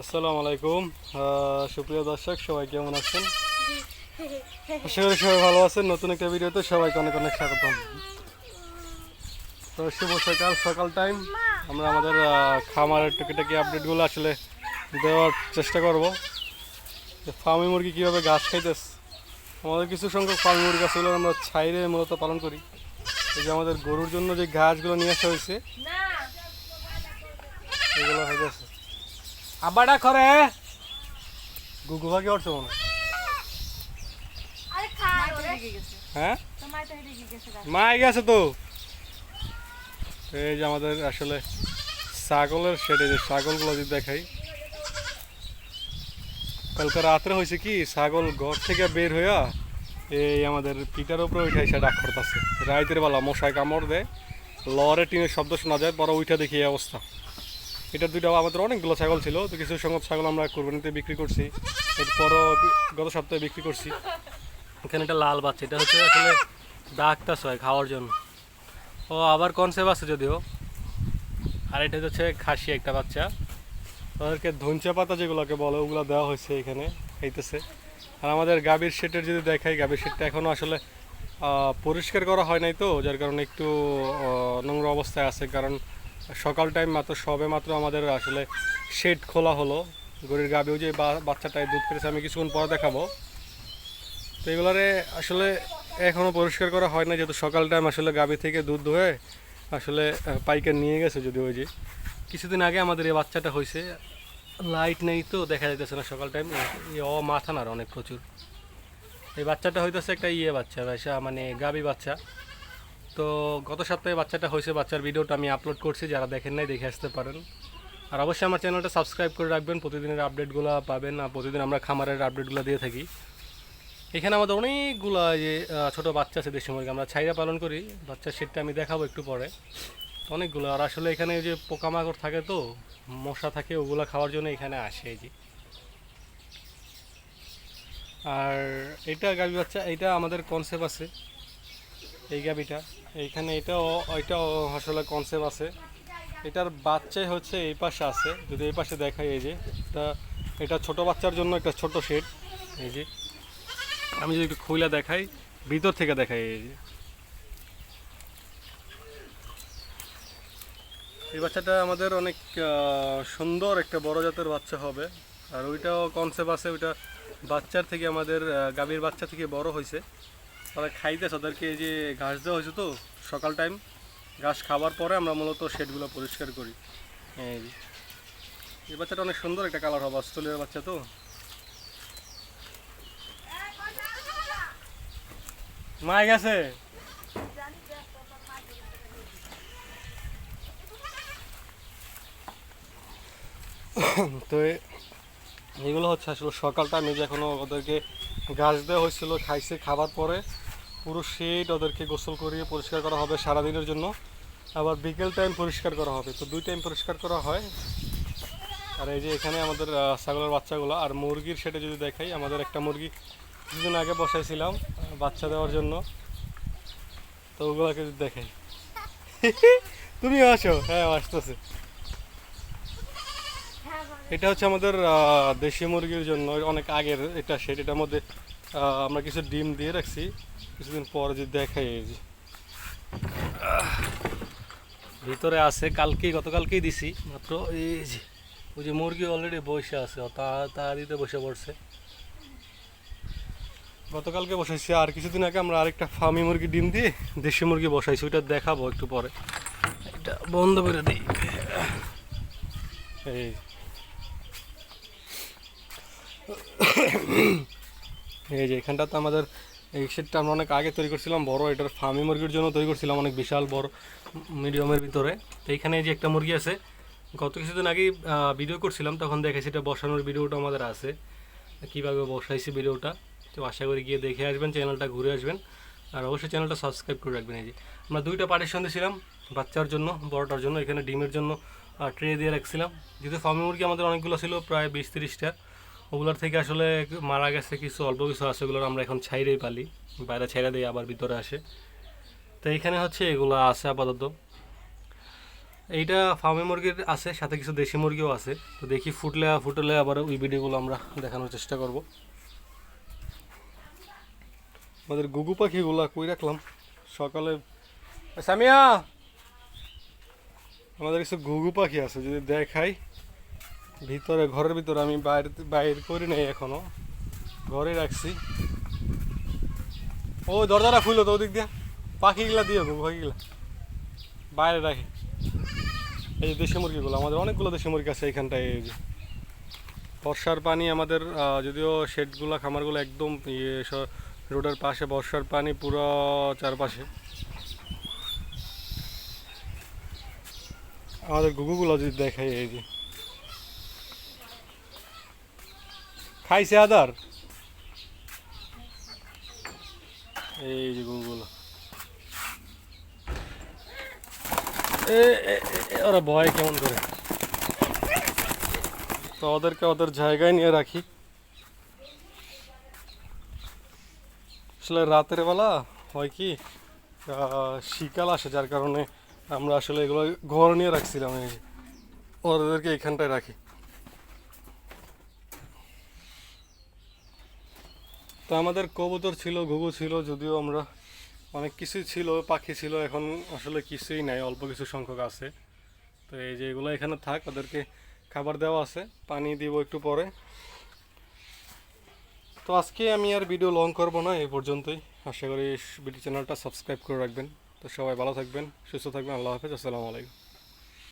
আসসালামু আলাইকুম। সুপ্রিয় দর্শক সবাই কেমন আছেন? আশা করি সবাই ভালো আছেন। নতুন একটা ভিডিওতে সবাইকে অনেক অনেক স্বাগতম তো শুভ সকাল সকাল টাইম আমরা আমাদের খামারের টুকিটাকি আপডেটগুলো আসলে দেওয়ার চেষ্টা করব। যে ফার্মি মুরগি কীভাবে ঘাস খাইতেছে? আমাদের কিছু সংখ্যক ফার্মি মুরগি আছে আমরা ছাইরে মূলত পালন করি। এই যে আমাদের গরুর জন্য যে ঘাসগুলো নিয়ে আসা হয়েছে এগুলো হইতেছে আব্বাটা করে। গুগু ভাগে উঠছে মনে হয়। মা গেছে তো। এই যে আমাদের আসলে ছাগলের সেটে যে ছাগলগুলো যদি দেখাই। কালকে রাত্রে হয়েছে কি ছাগল ঘর থেকে বের হইয়া এই আমাদের পিটার উপরে উঠে এসে ডাক করতেছে। রাইতের বেলা মশায় কামড় দেয় লরে টিনের শব্দ শোনা যায় পরে উঠে দেখি এই অবস্থা। এটা দুইটা আমাদের অনেকগুলো ছাগল ছিল, তো কিছু সংখ্যক ছাগল আমরা কোরবানিতে বিক্রি করছি। এরপরও গত সপ্তাহে বিক্রি করছি। এখানে একটা লাল বাচ্চা, এটা হচ্ছে আসলে ডাকতাস হয় খাওয়ার জন্য। ও আবার কনসেপ্ট আছে যদিও। আর এটা হচ্ছে খাসি একটা বাচ্চা। ওদেরকে ধনচা পাতা যেগুলোকে বলে, ওগুলো দেওয়া হয়েছে এখানে, খাইতেছে। আর আমাদের গাভীর শেটের যদি দেখাই, গাভীর শেটটা এখনও আসলে পরিষ্কার করা হয় নাই তো, যার কারণে একটু নোংরা অবস্থায় আছে। কারণ সকাল টাইম মাত্র, সবে মাত্র আমাদের আসলে শেড খোলা হলো। গরুর গাভীও যে বাচ্চাটায় দুধ পেরেছে, আমি কিছুক্ষণ পরে দেখাবো। তো এগুলারে আসলে এখনও পরিষ্কার করা হয় না যেহেতু সকাল টাইম আসলে গাভী থেকে দুধ ধুয়ে আসলে পাইকার নিয়ে গেছে যদি ওই যে। কিছুদিন আগে আমাদের এই বাচ্চাটা হয়েছে লাইট নেই তো, দেখা যাইতেছে না সকাল টাইম অ মাথা না অনেক প্রচুর। এই বাচ্চাটা হইতেছে একটা ইয়ে বাচ্চা ভাইসা মানে গাবি বাচ্চা। তো গত সপ্তাহে বাচ্চাটা হয়েছে, বাচ্চার ভিডিওটা আমি আপলোড করছি, যারা দেখেন নাই দেখে আসতে পারেন। আর অবশ্যই আমার চ্যানেলটা সাবস্ক্রাইব করে রাখবেন, প্রতিদিনের আপডেটগুলো পাবেন, আর প্রতিদিন আমরা খামারের আপডেটগুলো দিয়ে থাকি। এখানে আমাদের অনেকগুলো যে ছোটো বাচ্চা আছে দেশি মুরগি, আমরা ছাইরা পালন করি, বাচ্চার সেটটা আমি দেখাবো একটু পরে। অনেকগুলো, আর আসলে এখানে যে পোকামাকড় থাকে তো, মশা থাকে, ওগুলো খাওয়ার জন্য এখানে আসে এই যে। আর এটা গাবি বাচ্চা, এটা আমাদের কনসেপ্ট আছে। এই গাবিটা। এইখানে এটাও এটাও আসলে কনসেপ্ট আছে। এটার বাচ্চাই হচ্ছে এই পাশে আছে। যদি এই পাশে দেখাই, এই যে এটা এটা ছোট বাচ্চার জন্য একটা ছোট শেড। এই যে, আমি যদি একটু খুইলা দেখাই, ভিতর থেকে দেখাই, এই যে। এই বাচ্চাটা আমাদের অনেক সুন্দর একটা বড় জাতের বাচ্চা হবে। আর ওইটাও কনসেপ্ট আছে, ওইটা বাচ্চার থেকে আমাদের গাভীর বাচ্চা থেকে বড় হয়েছে তারা খাইতেছে ওদেরকে এই যে ঘাস দেওয়া হয়েছে তো, সকাল টাইম ঘাস খাবার পরে আমরা মূলত শেডগুলো পরিষ্কার করি। এই বাচ্চাটা অনেক সুন্দর একটা কালার হবে, অস্ট্রেলিয়ার বাচ্চা তো। মা গেছে। তো এগুলো হচ্ছে আসলে সকালটা, আমি যে এখনও ওদেরকে ঘাস দেওয়া হয়েছিল, খাইছে, খাবার পরে পুরো শেড ওদেরকে গোসল করিয়ে পরিষ্কার করা হবে সারাদিনের জন্য। আবার বিকেল টাইম পরিষ্কার করা হবে। তো দুই টাইম পরিষ্কার করা হয়। আর এই যে এখানে আমাদের ছাগলের বাচ্চাগুলো। আর মুরগির সেটা যদি দেখাই, আমাদের একটা মুরগি কিছুদিন আগে বসাইছিলাম বাচ্চা দেওয়ার জন্য। তো ওগুলোকে যদি দেখাই। তুমি আসো। হ্যাঁ আসতেছে। এটা হচ্ছে আমাদের দেশি মুরগির জন্য অনেক আগের এটা সেট এটার মধ্যে আমরা কিছু ডিম দিয়ে রাখছি। কিছুদিন পর যে দেখাই যে। ভিতরে আছে কালকেই গতকালকেই দিছি, মাত্র এই যে, ওই যে মুরগি অলরেডি বসে আছে তাড়াতাড়িতে বসে পড়ছে। গতকালকে বসাইছি, আর কিছুদিন আগে আমরা আরেকটা ফার্মি মুরগি, ডিম দিয়ে দেশি মুরগি বসাইছি, ওইটা দেখাবো একটু পরে। এটা বন্ধ করে দিই। এই এই যে এখানটা তো আমাদের এই সেটটা আমরা অনেক আগে তৈরি করছিলাম, বড়। এটার ফার্মি মুরগির জন্য তৈরি করছিলাম, অনেক বিশাল, বড় মিডিয়ামের ভিতরে। তো এইখানে যে একটা মুরগি আছে, গত কিছুদিন আগেই ভিডিও করছিলাম, তখন দেখেছি এটা বসানোর ভিডিওটা আমাদের আছে। কীভাবে বসাইছি ভিডিওটা তো আশা করি গিয়ে দেখে আসবেন চ্যানেলটা ঘুরে আসবেন। আর অবশ্যই চ্যানেলটা সাবস্ক্রাইব করে রাখবেন, এই যে। আমরা দুইটা পার্টিশন দিয়েছিলাম বাচ্চার জন্য, বড়টার জন্য, এখানে ডিমের জন্য ট্রে দিয়ে রাখছিলাম। যেহেতু ফার্মি মুরগি আমাদের অনেকগুলো ছিল, প্রায় বিশ তিরিশটা। ওগুলোর থেকে আসলে মারা গেছে কিছু, অল্প কিছু আছে, ওগুলোর আমরা এখন ছাইরেই পালি। বাইরে ছাইরা দিয়ে আবার ভিতরে আসে। তো এখানে হচ্ছে এগুলো আছে আপাতত। এইটা ফার্মে মুরগির আছে, সাথে কিছু দেশি মুরগিও আছে। তো দেখি ফুটলে ফুটলে আবার ওই ভিডিওগুলো আমরা দেখানোর চেষ্টা করব। আমাদের গুগু পাখিগুলা কই রাখলাম? সকালে সামিয়া! আমাদের কিছু ঘুঘু পাখি আছে, যদি দেখাই। ভিতরে, ঘরের ভিতরে আমি বাইরে, বাইর করি নাই এখনও। ঘরে রাখছি। ও, দরজাটা খুলো তো ওদিক দিয়ে। পাখিগুলা দিয়ে ঘুঘু পাখিগুলা। বাইরে রাখি। এই যে দেশি মুরগিগুলো, আমাদের অনেকগুলো দেশি মুরগি আছে এইখানটায়, এই যে। বর্ষার পানি আমাদের যদিও শেডগুলো, খামারগুলো একদম ইয়ে রোডের পাশে, বর্ষার পানি পুরো চারপাশে। আমাদের গুগুগুলো যদি দেখাই, এই যে। খাইছে আদার এই যে এ- ওরা ভয় কেমন করে? তো ওদেরকে ওদের জায়গায় নিয়ে রাখি। আসলে রাতের বেলা হয় কি শিকাল আসে যার কারণে আমরা আসলে এগুলো ঘর নিয়ে রাখছিলাম ওদেরকে এখানটায় রাখি। তো আমাদের কবুতর ছিল, ঘুঘু ছিল, যদিও আমরা অনেক কিছুই ছিল, পাখি ছিল, এখন আসলে কিছুই নাই, অল্প কিছু সংখ্যক আছে। তো এই যে এগুলো এখানে থাক, ওদেরকে খাবার দেওয়া আছে, পানি দিব একটু পরে। তো আজকে আমি আর ভিডিও লং করব না, এই পর্যন্তই। আশা করি ভিডিও চ্যানেলটা সাবস্ক্রাইব করে রাখবেন। তো সবাই ভালো থাকবেন, সুস্থ থাকবেন, আল্লাহ হাফেজ, আসসালামু আলাইকুম।